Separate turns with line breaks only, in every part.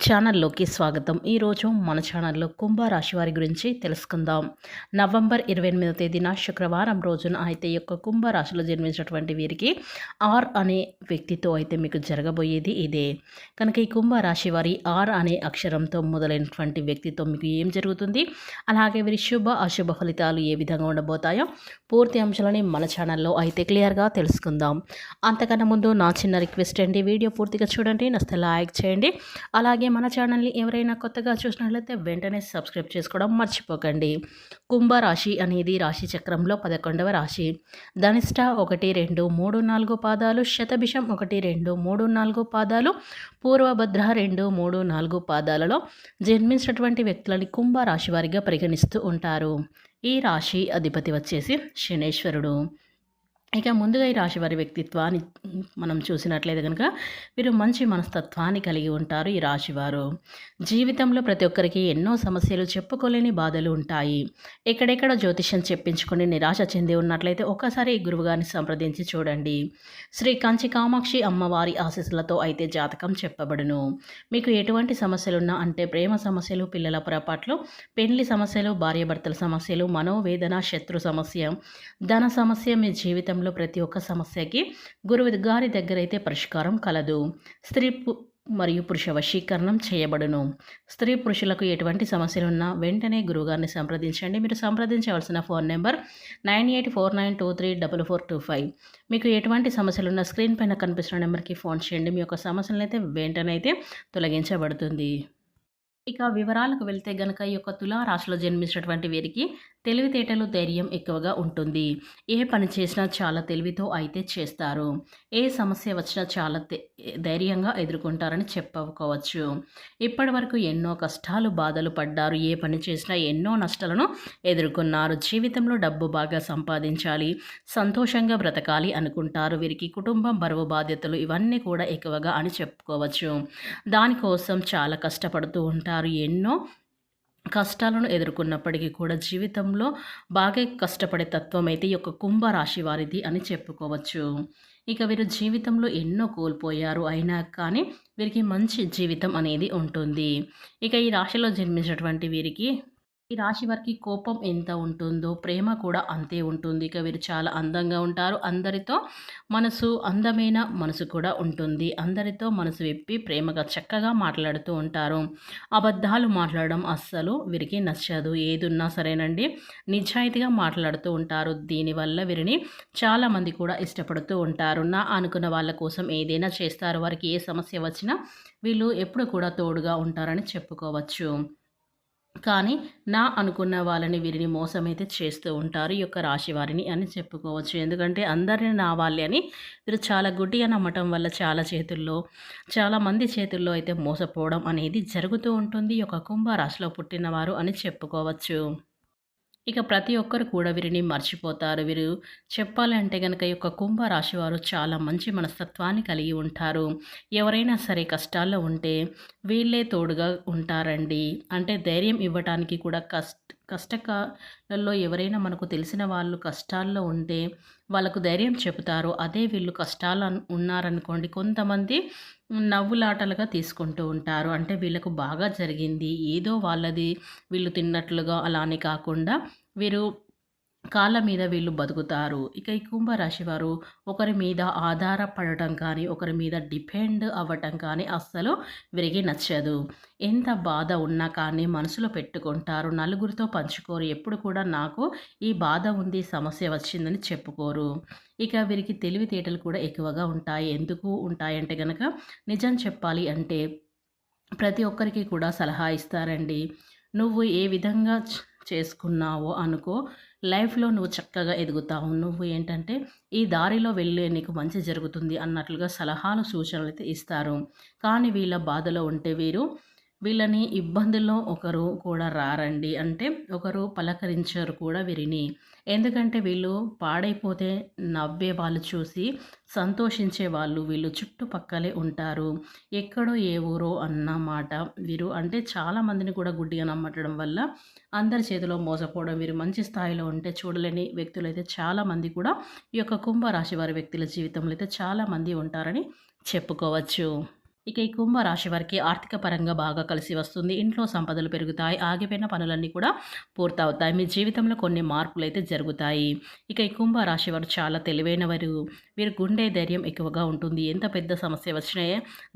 ఛానల్లోకి స్వాగతం. ఈరోజు మన ఛానల్లో కుంభరాశి వారి గురించి తెలుసుకుందాం. నవంబర్ ఇరవై ఎనిమిదో తేదీన శుక్రవారం రోజున అయితే యొక్క కుంభరాశిలో జన్మించినటువంటి వీరికి ఆర్ అనే వ్యక్తితో అయితే మీకు జరగబోయేది ఇదే. కనుక ఈ కుంభరాశి వారి ఆర్ అనే అక్షరంతో మొదలైనటువంటి వ్యక్తితో మీకు ఏం జరుగుతుంది? అలాగే వీరి శుభ అశుభ ఫలితాలు ఏ విధంగా ఉండబోతాయో పూర్తి అంశాలని మన ఛానల్లో అయితే క్లియర్గా తెలుసుకుందాం. అంతకన్నా ముందు నా చిన్న రిక్వెస్ట్ అండి. వీడియో పూర్తిగా చూడండి. నస్తే లైక్ చేయండి. అలాగే మన ఛానల్ని ఎవరైనా కొత్తగా చూసినట్లయితే వెంటనే సబ్స్క్రైబ్ చేసుకోవడం మర్చిపోకండి. కుంభరాశి అనేది రాశి చక్రంలో పదకొండవ రాశి. ధనిష్ట ఒకటి రెండు మూడు నాలుగు పాదాలు శతభిషం ఒకటి రెండు మూడు నాలుగు పాదాలు పూర్వభద్ర రెండు మూడు నాలుగు పాదాలలో జన్మించినటువంటి వ్యక్తులని కుంభరాశి వారిగా పరిగణిస్తూ ఉంటారు. ఈ రాశి అధిపతి వచ్చేసి శనేశ్వరుడు. ఇక ముందుగా ఈ రాశి వారి వ్యక్తిత్వాన్ని మనం చూసినట్లయితే కనుక వీరు మంచి మనస్తత్వాన్ని కలిగి ఉంటారు ఈ రాశివారు. జీవితంలో ప్రతి ఒక్కరికి ఎన్నో సమస్యలు చెప్పుకోలేని బాధలు ఉంటాయి. ఎక్కడెక్కడ జ్యోతిష్యం చెప్పించుకొని నిరాశ చెంది ఉన్నట్లయితే ఒక్కసారి ఈ గురువుగారిని సంప్రదించి చూడండి. శ్రీ కంచి కామాక్షి అమ్మవారి ఆశీస్సులతో అయితే జాతకం చెప్పబడును. మీకు ఎటువంటి సమస్యలున్నా అంటే ప్రేమ సమస్యలు పిల్లల పొరపాట్లు పెళ్ళి సమస్యలు భార్యాభర్తల సమస్యలు మనోవేదన శత్రు సమస్య ధన సమస్య మీ జీవితం జీవితంలో ప్రతి ఒక్క సమస్యకి గురువు గారి దగ్గర అయితే పరిష్కారం కలదు. స్త్రీ మరియు పురుష వశీకరణం చేయబడును. స్త్రీ పురుషులకు ఎటువంటి సమస్యలు ఉన్నా వెంటనే గురువుగారిని సంప్రదించండి. మీరు సంప్రదించవలసిన phone number nine eight four nine two three double four two five. మీకు ఎటువంటి సమస్యలు ఉన్నా స్క్రీన్ పైన కనిపిస్తున్న నెంబర్కి ఫోన్ చేయండి. మీ యొక్క సమస్యలను అయితే వెంటనే అయితే తొలగించబడుతుంది. ఇక వివరాలకు వెళ్తే గనక ఈ యొక్క తులారాశిలో జన్మించినటువంటి వీరికి తెలివితేటలు ధైర్యం ఎక్కువగా ఉంటుంది. ఏ పని చేసినా చాలా తెలివితో అయితే చేస్తారు. ఏ సమస్య వచ్చినా చాలా ధైర్యంగా ఎదుర్కొంటారని చెప్పుకోవచ్చు. ఇప్పటి వరకు ఎన్నో కష్టాలు బాధలు పడ్డారు. ఏ పని చేసినా ఎన్నో నష్టాలను ఎదుర్కొన్నారు. జీవితంలో డబ్బు బాగా సంపాదించాలి సంతోషంగా బ్రతకాలి అనుకుంటారు. వీరికి కుటుంబం బరువు బాధ్యతలు ఇవన్నీ కూడా ఎక్కువగా అని చెప్పుకోవచ్చు. దానికోసం చాలా కష్టపడుతూ ఉంటారు. ఎన్నో కష్టాలను ఎదుర్కొన్నప్పటికీ కూడా జీవితంలో బాగా కష్టపడే తత్వం అయితే ఈ యొక్క కుంభరాశి వారిది అని చెప్పుకోవచ్చు. ఇక వీరు జీవితంలో ఎన్నో కోల్పోయారు అయినా కానీ వీరికి మంచి జీవితం అనేది ఉంటుంది. ఇక ఈ రాశిలో జన్మించినటువంటి వీరికి ఈ రాశి వారికి కోపం ఎంత ఉంటుందో ప్రేమ కూడా అంతే ఉంటుంది. ఇక వీరు చాలా అందంగా ఉంటారు. అందరితో మనసు అందమైన మనసు కూడా ఉంటుంది. అందరితో మనసు విప్పి ప్రేమగా చక్కగా మాట్లాడుతూ ఉంటారు. అబద్ధాలు మాట్లాడడం అస్సలు వీరికి నచ్చదు. ఏదున్నా సరేనండి. నిజాయితీగా మాట్లాడుతూ ఉంటారు. దీనివల్ల వీరిని చాలామంది కూడా ఇష్టపడుతూ ఉంటారు. నా అనుకున్న వాళ్ళ కోసం ఏదైనా చేస్తారు. వారికి ఏ సమస్య వచ్చినా వీళ్ళు ఎప్పుడు కూడా తోడుగా ఉంటారని చెప్పుకోవచ్చు. కానీ నా అనుకున్న వాళ్ళని వీరిని మోసమైతే చేస్తూ ఉంటారు ఈ యొక్క రాశి వారిని అని చెప్పుకోవచ్చు. ఎందుకంటే అందరిని నా వాళ్ళే అని వీరు చాలా గుడ్డిగా నమ్మటం వల్ల చాలా చేతుల్లో చాలామంది చేతుల్లో అయితే మోసపోవడం అనేది జరుగుతూ ఉంటుంది ఈ యొక్క కుంభరాశిలో పుట్టినవారు అని చెప్పుకోవచ్చు. ఇక ప్రతి ఒక్కరు కూడా వీరిని మర్చిపోతారు. వీరు చెప్పాలంటే కనుక ఈ యొక్క కుంభరాశి వారు చాలా మంచి మనస్తత్వాన్ని కలిగి ఉంటారు. ఎవరైనా సరే కష్టాల్లో ఉంటే వీళ్ళే తోడుగా ఉంటారండి. అంటే ధైర్యం ఇవ్వటానికి కూడా కష్ట కష్టకాలలో ఎవరైనా మనకు తెలిసిన వాళ్ళు కష్టాల్లో ఉంటే వాళ్ళకు ధైర్యం చెబుతారు. అదే వీళ్ళు కష్టాలు ఉన్నారనుకోండి కొంతమంది నవ్వులాటలుగా తీసుకుంటూ ఉంటారు. అంటే వీళ్ళకు బాగా జరిగింది ఏదో వాళ్ళది వీళ్ళు తిన్నట్లుగా అలానే కాకుండా వీరు కాళ్ళ మీద వీళ్ళు బతుకుతారు. ఇక ఈ కుంభరాశి వారు ఒకరి మీద ఆధారపడటం కానీ ఒకరి మీద డిపెండ్ అవ్వటం కానీ అస్సలు విరిగి నచ్చదు. ఎంత బాధ ఉన్నా కానీ మనసులో పెట్టుకుంటారు. నలుగురితో పంచుకోరు. ఎప్పుడు కూడా నాకు ఈ బాధ ఉంది సమస్య వచ్చిందని చెప్పుకోరు. ఇక వీరికి తెలివితేటలు కూడా ఎక్కువగా ఉంటాయి. ఎందుకు ఉంటాయంటే కనుక నిజం చెప్పాలి అంటే ప్రతి ఒక్కరికి కూడా సలహా ఇస్తారండి. నువ్వు ఏ విధంగా చేసుకున్నావో అనుకో. లైఫ్లో నువ్వు చక్కగా ఎదుగుతావు నువ్వు ఏంటంటే ఈ దారిలో వెళ్ళే నీకు మంచి జరుగుతుంది అన్నట్లుగా సలహాలు సూచనలు అయితే ఇస్తారు. కానీ వీళ్ళ బాధలో ఉంటే వీరు వీళ్ళని ఇబ్బందుల్లో ఒకరు కూడా రారండి. అంటే ఒకరు పలకరించరు కూడా వీరిని. ఎందుకంటే వీళ్ళు పాడైపోతే నవ్వే వాళ్ళు చూసి సంతోషించే వాళ్ళు వీళ్ళు చుట్టుపక్కలే ఉంటారు. ఎక్కడో ఏ ఊరో అన్నమాట వీరు అంటే చాలామందిని కూడా గుడ్డిగా నమ్మటం వల్ల అందరి చేతిలో మోసపోవడం వీరు మంచి స్థాయిలో ఉంటే చూడలేని వ్యక్తులు అయితే చాలామంది కూడా ఈ యొక్క కుంభరాశి వారి వ్యక్తుల జీవితంలో అయితే చాలామంది ఉంటారని చెప్పుకోవచ్చు. ఇక ఈ కుంభ రాశి వారికి ఆర్థిక పరంగా బాగా కలిసి వస్తుంది. ఇంట్లో సంపదలు పెరుగుతాయి. ఆగిపోయిన పనులన్నీ కూడా పూర్తవుతాయి. మీ జీవితంలో కొన్ని మార్పులు అయితే జరుగుతాయి. ఇక ఈ కుంభ రాశి వారు చాలా తెలివైన వారు. వీరు గుండె ధైర్యం ఎక్కువగా ఉంటుంది. ఎంత పెద్ద సమస్య వచ్చినా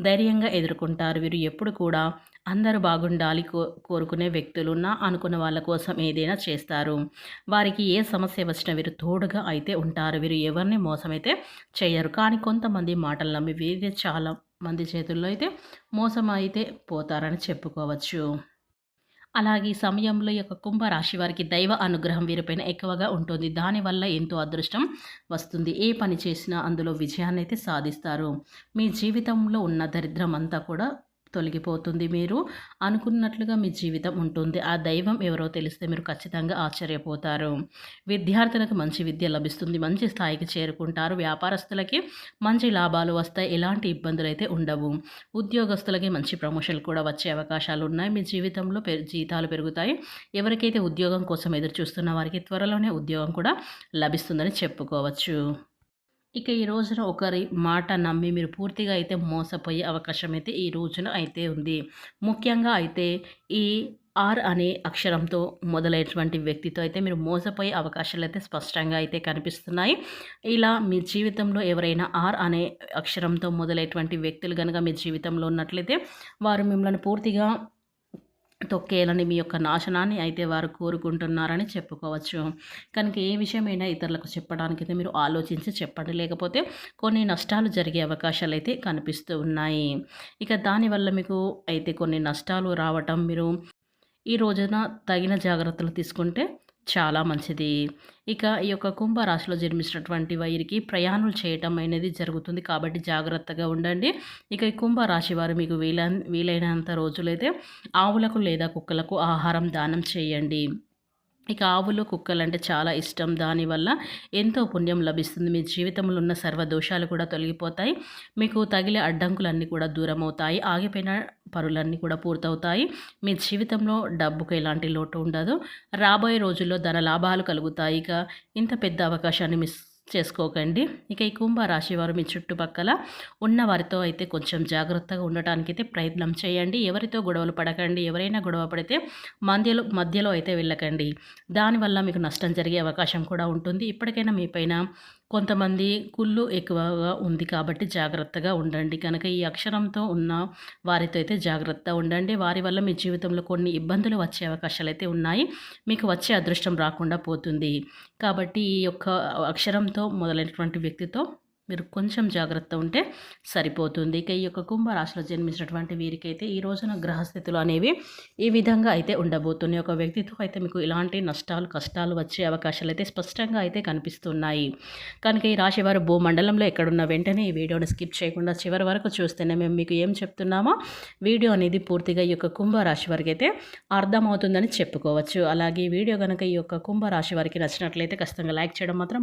ధైర్యంగా ఎదుర్కొంటారు. వీరు ఎప్పుడు కూడా అందరూ బాగుండాలి కో కోరుకునే వ్యక్తులున్నా అనుకున్న వాళ్ళ కోసం ఏదైనా చేస్తారు. వారికి ఏ సమస్య వచ్చినా వీరు తోడుగా అయితే ఉంటారు. వీరు ఎవరిని మోసమైతే చేయరు. కానీ కొంతమంది మాటలు నమ్మి వీరే చాలా మంది చేతుల్లో అయితే మోసం అయితే పోతారని చెప్పుకోవచ్చు. అలాగే ఈ సమయంలో యొక్క యొక్క కుంభరాశి వారికి దైవ అనుగ్రహం వీరిపైన ఎక్కువగా ఉంటుంది. దానివల్ల ఎంతో అదృష్టం వస్తుంది. ఏ పని చేసినా అందులో విజయాన్ని అయితే సాధిస్తారు. మీ జీవితంలో ఉన్న దరిద్రం అంతా కూడా తొలగిపోతుంది మీరు అనుకున్నట్లుగా మీ జీవితం ఉంటుంది. ఆ దైవం ఎవరో తెలిస్తే మీరు ఖచ్చితంగా ఆశ్చర్యపోతారు. విద్యార్థులకు మంచి విద్య లభిస్తుంది. మంచి స్థాయికి చేరుకుంటారు. వ్యాపారస్తులకి మంచి లాభాలు వస్తాయి. ఎలాంటి ఇబ్బందులు అయితే ఉండవు. ఉద్యోగస్తులకి మంచి ప్రమోషన్లు కూడా వచ్చే అవకాశాలు ఉన్నాయి. మీ జీవితంలో జీతాలు పెరుగుతాయి. ఎవరికైతే ఉద్యోగం కోసం ఎదురు చూస్తున్న వారికి త్వరలోనే ఉద్యోగం కూడా లభిస్తుందని చెప్పుకోవచ్చు. ఇక ఈ రోజున ఒకరి మాట నమ్మి మీరు పూర్తిగా అయితే మోసపోయే అవకాశం అయితే ఈ రోజున అయితే ఉంది. ముఖ్యంగా అయితే ఈ ఆర్ అనే అక్షరంతో మొదలైనటువంటి వ్యక్తితో అయితే మీరు మోసపోయే అవకాశాలు అయితే స్పష్టంగా అయితే కనిపిస్తున్నాయి. ఇలా మీ జీవితంలో ఎవరైనా ఆర్ అనే అక్షరంతో మొదలైనటువంటి వ్యక్తులు కనుక మీ జీవితంలో ఉన్నట్లయితే వారు మిమ్మల్ని పూర్తిగా తొక్కేయాలని మీ యొక్క నాశనాన్ని అయితే వారు కోరుకుంటున్నారని చెప్పుకోవచ్చు. కనుక ఏ విషయమైనా ఇతరులకు చెప్పడానికి అయితే మీరు ఆలోచించి చెప్పండి. లేకపోతే కొన్ని నష్టాలు జరిగే అవకాశాలు అయితే కనిపిస్తూ ఉన్నాయి. ఇక దానివల్ల మీకు అయితే కొన్ని నష్టాలు రావటం మీరు ఈ రోజున తగిన జాగ్రత్తలు తీసుకుంటే చాలా మంచిది. ఇక ఈ యొక్క కుంభరాశిలో జన్మించినటువంటి వైరికి ప్రయాణాలు చేయటం అనేది జరుగుతుంది. కాబట్టి జాగ్రత్తగా ఉండండి. ఇక ఈ కుంభరాశి వారు మీకు వీల వీలైనంత రోజులైతే ఆవులకు లేదా కుక్కలకు ఆహారం దానం చేయండి. ఇక ఆవులు కుక్కలు అంటే చాలా ఇష్టం. దానివల్ల ఎంతో పుణ్యం లభిస్తుంది. మీ జీవితంలో ఉన్న సర్వ దోషాలు కూడా తొలగిపోతాయి. మీకు తగిలే అడ్డంకులన్నీ కూడా దూరం అవుతాయి ఆగిపోయిన పనులన్నీ కూడా పూర్తవుతాయి. మీ జీవితంలో డబ్బుకు ఎలాంటి లోటు ఉండదు. రాబోయే రోజుల్లో ధన లాభాలు కలుగుతాయి. ఇక ఇంత పెద్ద అవకాశాన్ని మిస్ చేసుకోకండి. ఇక ఈ కుంభరాశి వారు మీ చుట్టుపక్కల ఉన్న వారితో అయితే కొంచెం జాగ్రత్తగా ఉండటానికి అయితే ప్రయత్నం చేయండి. ఎవరితో గొడవలు పడకండి. ఎవరైనా గొడవ పడితే మధ్యలో మధ్యలో అయితే వెళ్ళకండి. దానివల్ల మీకు నష్టం జరిగే అవకాశం కూడా ఉంటుంది. ఇప్పటికైనా మీ పైన కొంతమంది కుళ్ళు ఎక్కువగా ఉంది కాబట్టి జాగ్రత్తగా ఉండండి. కనుక ఈ అక్షరంతో ఉన్న వారితో అయితే జాగ్రత్త ఉండండి. వారి వల్ల మీ జీవితంలో కొన్ని ఇబ్బందులు వచ్చే అవకాశాలు అయితే ఉన్నాయి. మీకు వచ్చే అదృష్టం రాకుండా పోతుంది. కాబట్టి ఈ యొక్క అక్షరంతో మొదలైనటువంటి వ్యక్తితో మీరు కొంచెం జాగ్రత్త ఉంటే సరిపోతుంది. ఇక ఈ యొక్క కుంభరాశిలో జన్మించినటువంటి వీరికైతే ఈ రోజున గ్రహస్థితులు అనేవి ఈ విధంగా అయితే ఉండబోతున్నాయి. ఒక వ్యక్తితో అయితే మీకు ఇలాంటి నష్టాలు కష్టాలు వచ్చే అవకాశాలు అయితే స్పష్టంగా అయితే కనిపిస్తున్నాయి. కనుక ఈ రాశి వారు భూమండలంలో ఎక్కడున్న వెంటనే ఈ వీడియోని స్కిప్ చేయకుండా చివరి వరకు చూస్తేనే మేము మీకు ఏం చెప్తున్నామో వీడియో అనేది పూర్తిగా ఈ యొక్క కుంభరాశి వారికి అయితే అర్థమవుతుందని చెప్పుకోవచ్చు. అలాగే వీడియో కనుక ఈ యొక్క కుంభరాశి వారికి నచ్చినట్లయితే ఖచ్చితంగా లైక్ చేయడం మాత్రం